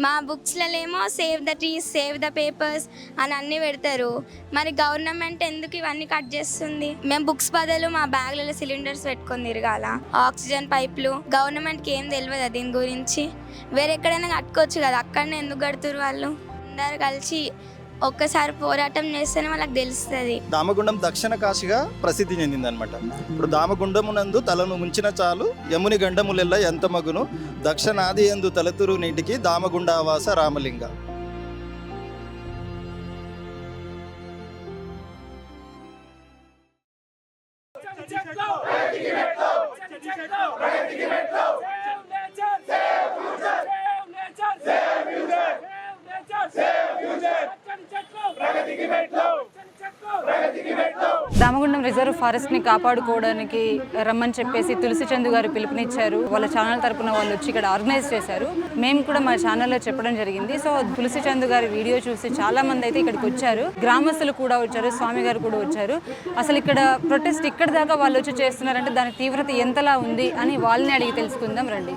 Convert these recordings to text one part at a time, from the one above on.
మా బుక్స్లలో ఏమో save the trees save the papers అని అన్నీ పెడతారు. మరి గవర్నమెంట్ ఎందుకు ఇవన్నీ కట్ చేస్తుంది? మేము బుక్స్ బదులు మా బ్యాగ్లలో సిలిండర్స్ పెట్టుకొని తిరగాల? ఆక్సిజన్ పైపులు గవర్నమెంట్కి ఏం తెలియదు దీని గురించి? వేరే ఎక్కడైనా కట్టుకోవచ్చు కదా అక్కడనే ఎందుకు కడుతురు వాళ్ళు? అందరు కలిసి ఒక్కసారి పోరాటం చేస్తేనే వాళ్ళకి తెలుస్తుంది. దామగుండం దక్షిణ కాశిగా ప్రసిద్ధి చెందిందనమాట ఇప్పుడు దామగుండమునందు తలను ముంచిన చాలు యముని గండములెల్ల ఎంత మగును దక్షిణాది ఎందు తలతురు నీటికి దామగుండావాస రామలింగ. அழகத்திக்கு வெட்டும் రామగుండం రిజర్వ్ ఫారెస్ట్ని కాపాడుకోవడానికి రమ్మని చెప్పేసి తులసి చందు గారు పిలుపునిచ్చారు. వాళ్ళ ఛానల్ తరపున వాళ్ళు వచ్చి ఇక్కడ ఆర్గనైజ్ చేశారు. మేము కూడా మా ఛానల్లో చెప్పడం జరిగింది. సో తులసి చందు గారి వీడియో చూసి చాలా మంది అయితే ఇక్కడికి వచ్చారు. గ్రామస్తులు కూడా వచ్చారు. స్వామి గారు కూడా వచ్చారు. అసలు ఇక్కడ ప్రొటెస్ట్ ఇక్కడ దాకా వాళ్ళు వచ్చి చేస్తున్నారంటే దాని తీవ్రత ఎంతలా ఉంది అని వాళ్ళని అడిగి తెలుసుకుందాం రండి.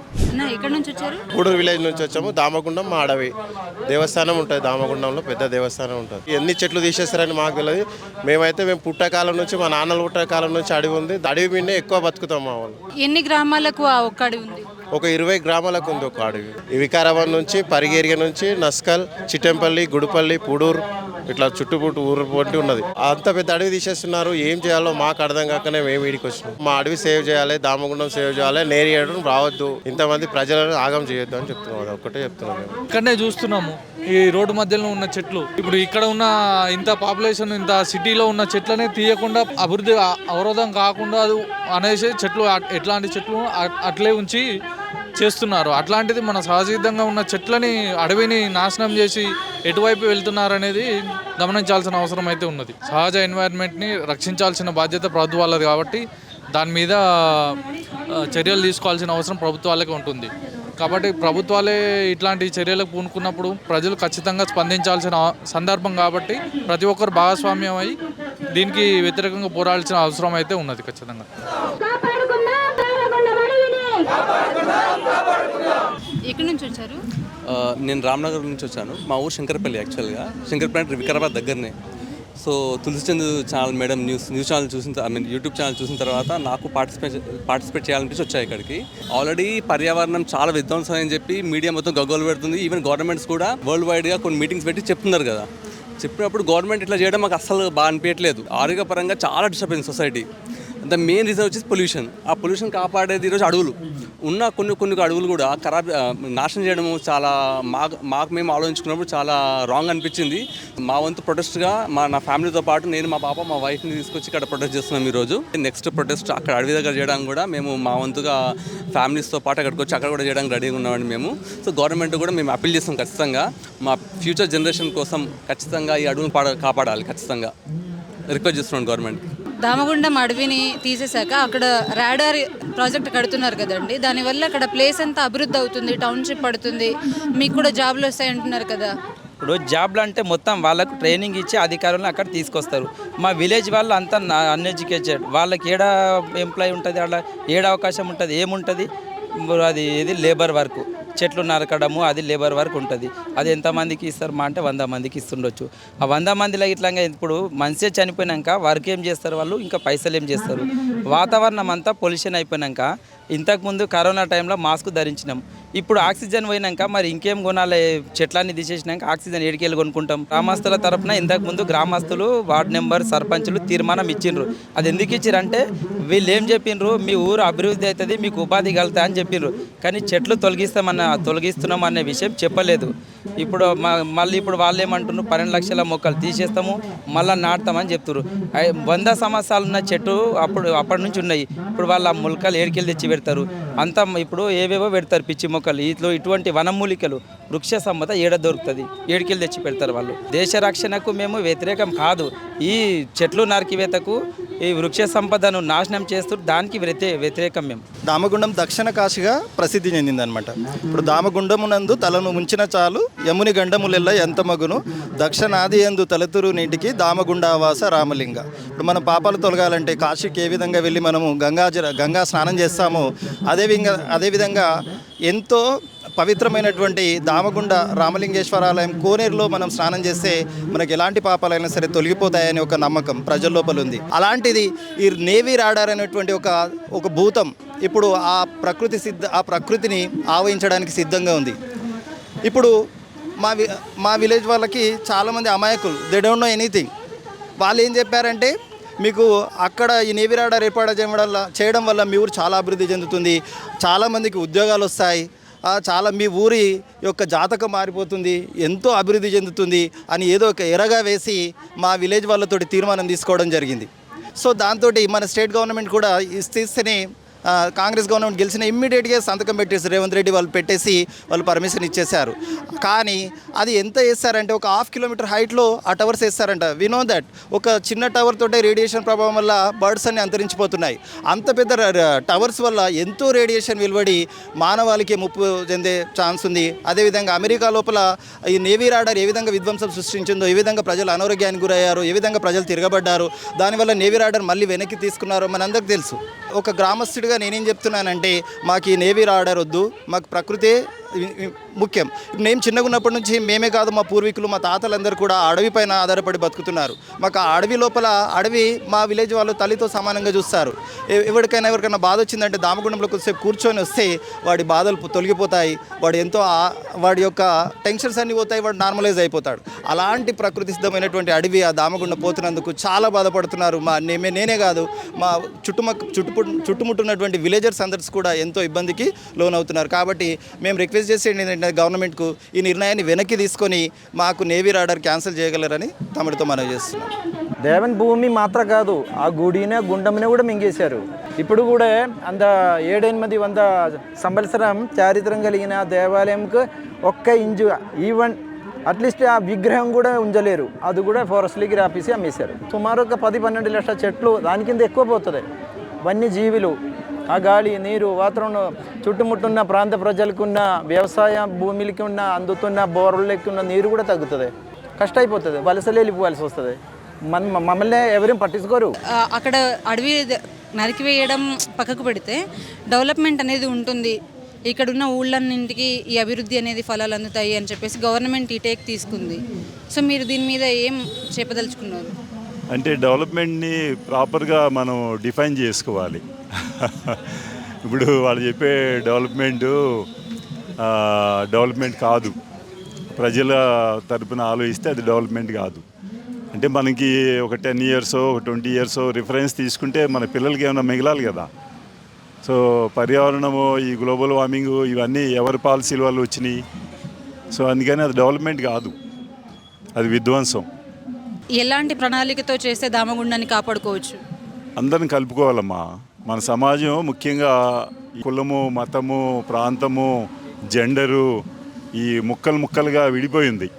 ఇక్కడ నుంచి వచ్చారు? గూడూరు విలేజ్ నుంచి వచ్చాము. దామగుండం మా అడవి దేవస్థానం ఉంటుంది. దామగుండంలో పెద్ద దేవస్థానం ఉంటుంది. ఎన్ని చెట్లు తీసేస్తారని మాకు తెలియదు మేమైతే మేము పుట్టకాలం నుంచి మా నాన్నల పుట్టకాలం నుంచి అడవి ఉంది. అడవి మీదనే ఎక్కువ బతుకుతాం మా వాళ్ళు. ఎన్ని గ్రామాలకు ఆ ఒక్కడి ఉంది? ఒక ఇరవై గ్రామాలకు ఉంది ఒక అడవి. వికారాబాద్ నుంచి పరిగేరియ నుంచి నస్కల్ చిట్టెంపల్లి గుడిపల్లి పూడూరు ఇట్లా చుట్టుపుట్టు ఊరు పట్టి ఉన్నది. అంత పెద్ద అడవి తీసేస్తున్నారు. ఏం చేయాలో మాకు అర్థం కాకనే మేము వీడికి వచ్చినాం. మా అడవి సేవ్ చేయాలి దామగుండం సేవ్ చేయాలి నేరియడం రావద్దు. ఇంతమంది ప్రజలను ఆగం చేయొద్దు అని చెప్తున్నాం. అది ఒక్కటే చెప్తున్నాం మేము. ఇక్కడనే చూస్తున్నాము ఈ రోడ్డు మధ్యలో ఉన్న చెట్లు. ఇప్పుడు ఇక్కడ ఉన్న ఇంత పాపులేషన్ ఇంత సిటీలో ఉన్న చెట్లనే తీయకుండా అభివృద్ధి అవరోధం కాకుండా అది అనేసి చెట్లు అట్- ఎట్లాంటి చెట్లు అట్లే ఉంచి చేస్తున్నారు. అట్లాంటిది మన సహజసిద్ధంగా ఉన్న చెట్లని అడవిని నాశనం చేసి ఎటువైపు వెళ్తున్నారు అనేది గమనించాల్సిన అవసరం అయితే ఉన్నది. సహజ ఎన్వైర్న్మెంట్ని రక్షించాల్సిన బాధ్యత ప్రభుత్వాలది కాబట్టి దాని మీద చర్యలు తీసుకోవాల్సిన అవసరం ప్రభుత్వాలకే ఉంటుంది. కాబట్టి ప్రభుత్వాలే ఇట్లాంటి చర్యలకు పూనుకున్నప్పుడు ప్రజలు ఖచ్చితంగా స్పందించాల్సిన సందర్భం కాబట్టి ప్రతి ఒక్కరు భాగస్వామ్యం అయి దీనికి వ్యతిరేకంగా పోరాడాల్సిన అవసరం అయితే ఉన్నది ఖచ్చితంగా. ఎక్కడి నుంచి వచ్చారు? నేను రామ్నగర్ నుంచి వచ్చాను. మా ఊరు శంకరపల్లి యాక్చువల్గా శంకరపల్లి వికారాబాద్ దగ్గరనే. So Tulasichand channel madam news news channel చూసిన ఐ మీన్ యూట్యూబ్ ఛానల్ చూసిన తర్వాత నాకు పార్టిసిపేట్ పార్టిసిపేట్ చేయాలనిపించి వచ్చాయి ఇక్కడికి. ఆల్రెడీ పర్యావరణం చాలా విధ్వంసం అని చెప్పి మీడియా మొత్తం గగ్గోలు పెడుతుంది. ఈవెన్ గవర్నమెంట్స్ కూడా వరల్డ్ వైడ్గా కొన్ని మీటింగ్స్ పెట్టి చెప్తున్నారు కదా. చెప్పినప్పుడు గవర్నమెంట్ ఇట్లా చేయడం మాకు అస్సలు బాగా అనిపించట్లేదు. ఆరోగ్యపరంగా చాలా disturbance society the main reason వచ్చేసి పొల్యూషన్ ఆ పొల్యూషన్ కాపాడేది ఈరోజు అడవులు. ఉన్న కొన్ని కొన్ని అడవులు కూడా ఖరాబ్ నాశనం చేయడము చాలా మాకు మాకు మేము ఆలోచించుకున్నప్పుడు చాలా రాంగ్ అనిపించింది. మా వంతు ప్రొటెస్ట్గా మా నా ఫ్యామిలీతో పాటు నేను మా పాప మా వైఫ్ని తీసుకొచ్చి ఇక్కడ ప్రొటెస్ట్ చేస్తున్నాం ఈరోజు. నెక్స్ట్ ప్రొటెస్ట్ అక్కడ అడవి దగ్గర చేయడానికి కూడా మేము మా వంతుగా ఫ్యామిలీస్తో పాటు అక్కడికి వచ్చి అక్కడ కూడా చేయడానికి రెడీగా ఉన్నామండి మేము. సో గవర్నమెంట్ కూడా మేము అప్పీల్ చేస్తాం ఖచ్చితంగా. మా ఫ్యూచర్ జనరేషన్ కోసం ఖచ్చితంగా ఈ అడవులు పాడ కాపాడాలి ఖచ్చితంగా. రిక్వెస్ట్ చేస్తున్నాను గవర్నమెంట్ దామగుండం అడవిని తీసేశాక అక్కడ రాడార్ ప్రాజెక్ట్ కడుతున్నారు కదండి. దానివల్ల అక్కడ ప్లేస్ అంతా అభివృద్ధి అవుతుంది టౌన్షిప్ పడుతుంది మీకు కూడా జాబ్లు వస్తాయి అంటున్నారు కదా. ఇప్పుడు జాబ్లు అంటే మొత్తం వాళ్ళకు ట్రైనింగ్ ఇచ్చి అధికారులను అక్కడ తీసుకొస్తారు. మా విలేజ్ వాళ్ళు అంతా అన్ఎడ్యుకేటెడ్. వాళ్ళకి ఏడ ఎంప్లాయ్ ఉంటుంది అలా ఏడ అవకాశం ఉంటుంది ఏముంటుంది? అది ఇది లేబర్ వర్క్. చెట్లు నరకడము అది లేబర్ వర్క్ ఉంటుంది. అది ఎంతమందికి ఇస్తారు మా అంటే వంద మందికి ఇస్తుండొచ్చు. ఆ వంద మందిలో ఇట్లాగా ఇప్పుడు మనిషే చనిపోయినాక వర్క్ ఏం చేస్తారు వాళ్ళు? ఇంకా పైసలు ఏం చేస్తారు? వాతావరణం అంతా పొల్యూషన్ అయిపోయినాక ఇంతకుముందు కరోనా టైంలో మాస్క్ ధరించినాం. ఇప్పుడు ఆక్సిజన్ పోయినాక మరి ఇంకేం కొనాలి? చెట్లన్నీ తీసేసినాక ఆక్సిజన్ ఏడికెళ్ళి కొనుక్కుంటాం. గ్రామస్తుల తరపున ఇంతకుముందు గ్రామస్తులు వార్డు నెంబర్ సర్పంచులు తీర్మానం ఇచ్చిండ్రు. అది ఎందుకు ఇచ్చిరంటే వీళ్ళు ఏం చెప్పిండ్రు మీ ఊరు అభివృద్ధి అవుతుంది మీకు ఉపాధి కలుగుతా అని చెప్పిండ్రు కానీ చెట్లు తొలగిస్తామన్న తొలగిస్తున్నాం అనే విషయం చెప్పలేదు. ఇప్పుడు మ- మళ్ళీ ఇప్పుడు వాళ్ళు ఏమంటున్నారు? పన్నెండు లక్షల మొక్కలు తీసేస్తాము మళ్ళీ నాటుతామని చెప్తున్నారు వంద సంవత్సరాలు ఉన్న చెట్టు అప్పుడు అప్పటి నుంచి ఉన్నాయి. ఇప్పుడు వాళ్ళు ఆ మొలకలు ఏడికెళ్ళి తెచ్చి పెడతారు. అంతా ఇప్పుడు ఏవేవో పెడతారు పిచ్చి మొక్కలు ఇట్లో ఇటువంటి వనమూలికలు వృక్ష సంపద ఏడ దొరుకుతుంది? ఏడికెళ్ళి తెచ్చి పెడతారు వాళ్ళు. దేశ రక్షణకు మేము వ్యతిరేకం కాదు. ఈ చెట్లు నరికివేతకు ఈ వృక్ష సంపదను నాశనం చేస్తూ దానికి వ్యతి వ్యతిరేకం మేము దామగుండం దక్షిణ కాశిగా ప్రసిద్ధి చెందిందనమాట ఇప్పుడు దామగుండమునందు తలను ముంచిన చాలు యముని గండములెల్ల ఎంత మగును దక్షిణాది ఎందు తలతురు నీటికి దామగుండావాస రామలింగ. ఇప్పుడు మన పాపాలు తొలగాలంటే కాశీకి ఏ విధంగా వెళ్ళి మనము గంగా గంగా స్నానం చేస్తామో అదే విధంగా అదేవిధంగా ఎంతో పవిత్రమైనటువంటి దామగుండ రామలింగేశ్వర ఆలయం కోనేరులో మనం స్నానం చేస్తే మనకి ఎలాంటి పాపాలైనా సరే తొలగిపోతాయని ఒక నమ్మకం ప్రజల లోపల ఉంది. అలాంటిది ఈ నేవీ రాడార్ అనేటువంటి ఒక ఒక భూతం ఇప్పుడు ఆ ప్రకృతి సిద్ధ ఆ ప్రకృతిని ఆవహించడానికి సిద్ధంగా ఉంది. ఇప్పుడు మా వి మా విలేజ్ వాళ్ళకి చాలామంది అమాయకులు దే డోంట్ నో ఎనీథింగ్ వాళ్ళు ఏం చెప్పారంటే మీకు అక్కడ ఈ నేవీ రాడార్ ఏర్పాటు చేయడం వల్ల చేయడం వల్ల మీ ఊరు చాలా అభివృద్ధి చెందుతుంది. చాలామందికి ఉద్యోగాలు వస్తాయి. చాలా మీ ఊరి యొక్క జాతకం మారిపోతుంది ఎంతో అభివృద్ధి చెందుతుంది అని ఏదో ఒక ఎరగా వేసి మా విలేజ్ వాళ్ళతోటి తీర్మానం తీసుకోవడం జరిగింది. సో దాంతో మన స్టేట్ గవర్నమెంట్ కూడా ఇస్తేనే కాంగ్రెస్ గవర్నమెంట్ గెలిచిన ఇమ్మీడియట్గా సంతకం పెట్టేసి రేవంత్ రెడ్డి వాళ్ళు పెట్టేసి వాళ్ళు పర్మిషన్ ఇచ్చేశారు. కానీ అది ఎంత వేస్తారంటే ఒక హాఫ్ కిలోమీటర్ హైట్లో ఆ టవర్స్ వేస్తారంట. వి నో దట్ ఒక చిన్న టవర్ తోటే రేడియేషన్ ప్రభావం వల్ల బర్డ్స్ అన్ని అంతరించిపోతున్నాయి. అంత పెద్ద టవర్స్ వల్ల ఎంతో రేడియేషన్ వెలువడి మానవాళికి ముప్పు చెందే ఛాన్స్ ఉంది. అదేవిధంగా అమెరికా లోపల ఈ నేవీ రాడార్ ఏ విధంగా విధ్వంసం సృష్టించిందో ఏ విధంగా ప్రజలు అనారోగ్యానికి గురయ్యారు ఏ విధంగా ప్రజలు తిరగబడ్డారు దానివల్ల నేవీ రాడార్ మళ్ళీ వెనక్కి తీసుకున్నారో మనందరికి తెలుసు. ఒక గ్రామస్తుడిగా నేనేం చెప్తున్నానంటే మాకు ఈ నేవీ రాడర్ వద్దు మాకు ప్రకృతే ముఖ్యం. ఇప్పుడు నేను చిన్నగా ఉన్నప్పటి నుంచి మేమే కాదు మా పూర్వీకులు మా తాతలందరూ కూడా అడవి పైన ఆధారపడి బతుకుతున్నారు. మాకు ఆ అడవి లోపల అడవి మా విలేజ్ వాళ్ళు తల్లితో సమానంగా చూస్తారు. ఎవరికైనా ఎవరికైనా బాధ వచ్చిందంటే దామగుండంలో వస్తే కూర్చొని వస్తే వాడి బాధలు తొలగిపోతాయి. వాడు ఎంతో వాడి యొక్క టెన్షన్స్ అన్నీ పోతాయి వాడు నార్మలైజ్ అయిపోతాడు. అలాంటి ప్రకృతి సిద్ధమైనటువంటి అడవి ఆ దామగుండం పోతున్నందుకు చాలా బాధపడుతున్నారు. మా నేమే నేనే కాదు మా చుట్టుమక్క చుట్టుపు చుట్టుముట్టున్నటువంటి విలేజర్స్ అందర్స్ కూడా ఎంతో ఇబ్బందికి లోనవుతున్నారు. కాబట్టి మేము రిక్వెస్ట్ చేసేది ఏంటంటే గవర్నమెంట్కు ఈ నిర్ణయాన్ని వెనక్కి తీసుకొని మాకు నేవీ రాడర్ క్యాన్సిల్ చేయగలరని తమడితో మనవి చేస్తున్నాం. దేవన్ భూమి మాత్రం కాదు ఆ గుడినే గుండమునే కూడా మింగేశారు. ఇప్పుడు కూడా అంత ఏడెనిమిది వంద సంవత్సరం చారిత్రం కలిగిన దేవాలయంకు ఒక్క ఇంజు ఈవెన్ అట్లీస్ట్ ఆ విగ్రహం కూడా ఉంచలేరు. అది కూడా ఫారెస్ట్లీకి రాపేసి అమ్మేశారు. సుమారు ఒక పది పన్నెండు లక్షల చెట్లు దాని కింద ఎక్కువ పోతుంది. వన్యజీవులు ఆ గాలి నీరు వాతావరణం చుట్టుముట్టున్న ప్రాంత ప్రజలకు ఉన్న వ్యవసాయ భూమిలకి ఉన్న అందుతున్న బోర్లకి ఉన్న నీరు కూడా తగ్గుతుంది. కష్టమైపోతుంది. వలసలు వెళ్ళిపోవాల్సి వస్తుంది. మన మమ్మల్ని ఎవరేం పట్టించుకోరు. అక్కడ అడవి నరికివేయడం పక్కకు పెడితే డెవలప్మెంట్ అనేది ఉంటుంది. ఇక్కడ ఉన్న ఊళ్ళన్నింటికి ఈ అభివృద్ధి అనేది ఫలాలు అందుతాయి అని చెప్పేసి గవర్నమెంట్ ఈ టేక్ తీసుకుంది. సో మీరు దీని మీద ఏం చెప్పదలుచుకున్నారు? అంటే డెవలప్మెంట్ని ప్రాపర్గా మనం డిఫైన్ చేసుకోవాలి. ఇప్పుడు వాళ్ళు చెప్పే డెవలప్మెంట్ డెవలప్మెంట్ కాదు. ప్రజల తరపున ఆలోచిస్తే అది డెవలప్మెంట్ కాదు. అంటే మనకి ఒక టెన్ ఇయర్స్ ఒక ట్వంటీ ఇయర్స్ రిఫరెన్స్ తీసుకుంటే మన పిల్లలకి ఏమైనా మిగలాలి కదా. సో పర్యావరణము ఈ గ్లోబల్ వార్మింగ్ ఇవన్నీ ఎవరి పాలసీల వల్ల వచ్చినాయి? సో అందుకని అది డెవలప్మెంట్ కాదు. అది విధ్వంసం. ఎలాంటి ప్రణాళికతో చేస్తే దామగుండాన్ని కాపాడుకోవచ్చు? అందరిని కలుపుకోవాలమ్మా. మన సమాజం ముఖ్యంగా కులము మతము ప్రాంతము జెండరు ఈ ముక్కలు ముక్కలుగా విడిపోయింది.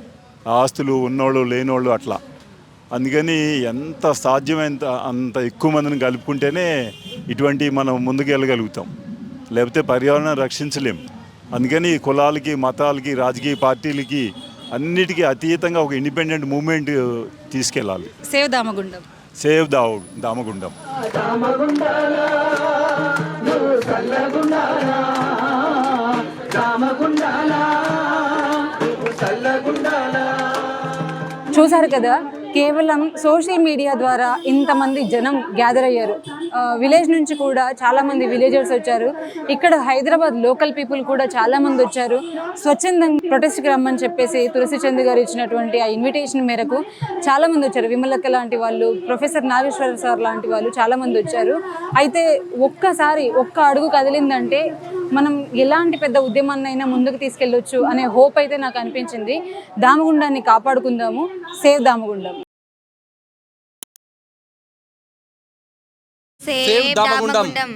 ఆస్తులు ఉన్నోళ్ళు లేనోళ్ళు అట్లా. అందుకని ఎంత సాధ్యమైనంత అంత ఎక్కువ మందిని కలుపుకుంటేనే ఇటువంటి మనం ముందుకు వెళ్ళగలుగుతాం లేకపోతే పర్యావరణం రక్షించలేం. అందుకని కులాలకి మతాలకి రాజకీయ పార్టీలకి అన్నిటికీ అతీతంగా ఒక ఇండిపెండెంట్ మూమెంట్ తీసుకెళ్ళాలి. సేవ్ దామగుండం. సేవ్ దావు దామగుండం. చూసారు కదా? కేవలం సోషల్ మీడియా ద్వారా ఇంతమంది జనం గ్యాదర్ అయ్యారు. విలేజ్ నుంచి కూడా చాలామంది విలేజర్స్ వచ్చారు. ఇక్కడ హైదరాబాద్ లోకల్ పీపుల్ కూడా చాలామంది వచ్చారు. స్వచ్ఛందంగా ప్రొటెస్ట్కి రమ్మని చెప్పేసి తులసి చంద్ గారు ఇచ్చినటువంటి ఆ ఇన్విటేషన్ మేరకు చాలామంది వచ్చారు. విమలక్క లాంటి వాళ్ళు ప్రొఫెసర్ నాగేశ్వర సార్ లాంటి వాళ్ళు చాలామంది వచ్చారు. అయితే ఒక్కసారి ఒక్క అడుగు కదిలిందంటే మనం ఎలాంటి పెద్ద ఉద్యమాన్నైనా ముందుకు తీసుకెళ్ళొచ్చు అనే హోప్ అయితే నాకు అనిపించింది. దామగుండాన్ని కాపాడుకుందాము. సేవ్ దామగుండం. సేవ్ దామగుండం. దామగుండం.